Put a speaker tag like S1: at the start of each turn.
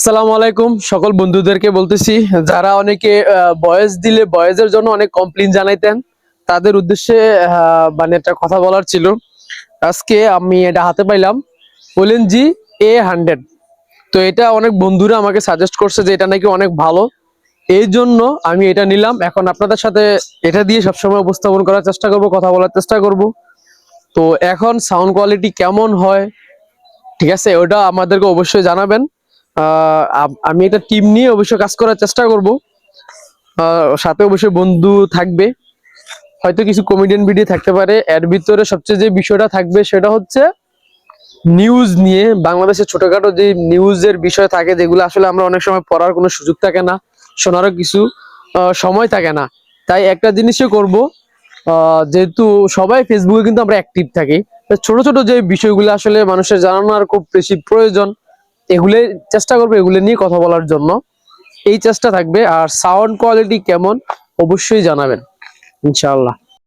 S1: আসসালামু আলাইকুম। সকল বন্ধুদেরকে বলতেছি, যারা অনেকে বয়েস দিলে বয়েজের জন্য অনেক কমপ্লেন জানাইতেন, তাদের উদ্দেশ্যে মানে একটা কথা বলার ছিল। আজকে আমি এটা হাতে পাইলাম, বলেন জি এ হান্ড্রেড তো এটা অনেক বন্ধুরা আমাকে সাজেস্ট করছে যে এটা নাকি অনেক ভালো। এই জন্য আমি এটা নিলাম। এখন আপনাদের সাথে এটা দিয়ে সবসময় উপস্থাপন করার চেষ্টা করব, কথা বলার চেষ্টা করব। তো এখন সাউন্ড কোয়ালিটি কেমন হয়? ঠিক আছে, ওটা আমাদেরকে অবশ্যই জানাবেন। আম- একটা টিম নিয়ে অবশ্যই কাজ করার চেষ্টা করব। সাথে অবশ্যই বন্ধু থাকবে। হয়তো কিছু কমেডিয়ান ভিডিও থাকতে পারে। এর ভিতরে সবচেয়ে যে বিষয়টা থাকবে সেটা হচ্ছে নিউজ নিয়ে। বাংলাদেশের ছোটখাটো যে নিউজের বিষয় থাকে, যেগুলো আসলে আমরা অনেক সময় পড়ার কোনো সুযোগ থাকে না, শোনারও কিছু সময় থাকে না। তাই একটা জিনিসই করব যেহেতু সবাই ফেসবুকে কিন্তু আমরা অ্যাক্টিভ থাকি। ছোট ছোট যে বিষয়গুলো আসলে মানুষের জানানোর খুব বেশি প্রয়োজন। এগুলো চেষ্টা করবে এগুলো নিয়ে কথা বলার জন্য। এই চেষ্টা থাকবে আর সাউন্ড কোয়ালিটি কেমন অবশ্যই জানাবেন। ইনশাআল্লাহ।